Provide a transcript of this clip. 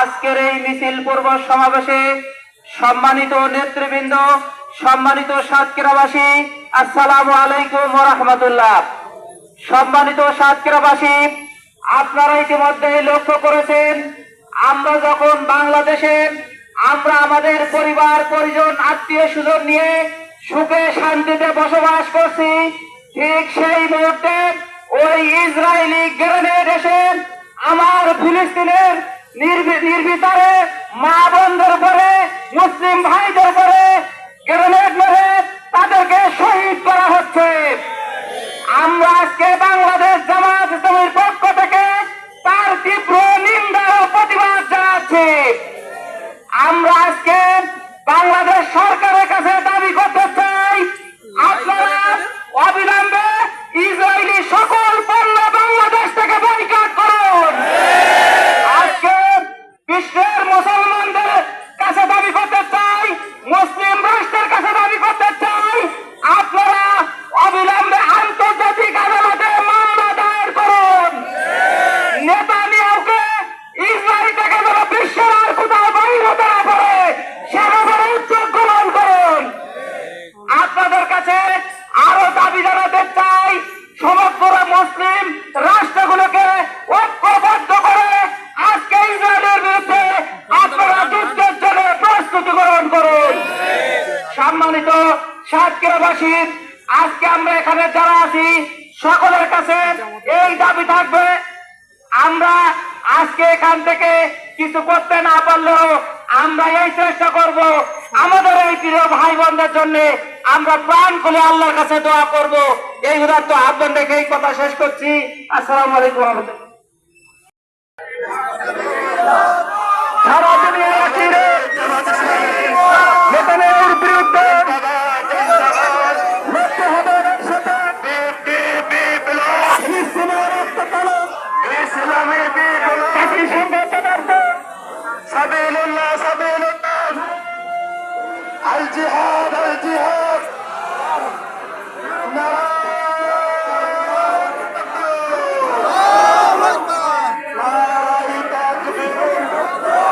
আজকের এই মিছিল পূর্ব সমাবেশে সম্মানিত নেতৃবৃন্দ, সম্মানিত সাতক্ষীরাবাসী, আসসালামু আলাইকুম রহমতুল্লাহ সম্মানিত সাতক্ষীরাবাসী, আপনারা ইতিমধ্যে লক্ষ্য করেছেন, আমরা যখন বাংলাদেশে, আমরা আমাদের পরিবার, পরিজন, আত্মীয় স্বজন নিয়ে সুখে শান্তিতে বসবাস করছি, ঠিক সেই মুহূর্তে ওই ইসরায়েলি গ্রেনেড এসে আমার ফিলিস্তিনের নির্বিচারে মা বোনদের উপরে, মুসলিম ভাইদের উপরে গ্রেনেড মেরে তাদেরকে শহীদ করা হচ্ছে। আমরা আজকে বাংলাদেশ জামাত ইসলামের পক্ষ থেকে তার তীব্র নিন্দা ও প্রতিবাদ জানাচ্ছি। আমরা আজকে বাংলাদেশ সরকারের কাছে দাবি করতে চাই, আপনারা অবিলম্বে সমগ্র মুসলিম রাষ্ট্রগুলোকে ঐক্যবদ্ধ করে আজকে ইসরায়েলের বিরুদ্ধে আপনারা যুদ্ধের জন্য প্রস্তুতি গ্রহণ করুন। সম্মানিত সাতক্ষীরাবাসী, আজকে আমরা এখানে যারা আছি, সকলের কাছে এই দাবি থাকবে, আমরা আজকে এখান থেকে কিছু করতে না পারলেও আমরা এই চেষ্টা করব আমাদের এই প্রিয় ভাই বোনদের জন্য আমরা প্রাণ খুলে আল্লাহর কাছে দোয়া করব। এই উদার্ত আহ্বান রেখে এই কথা শেষ করছি। আসসালাম আলাইকুম সারা الجهاد Amém.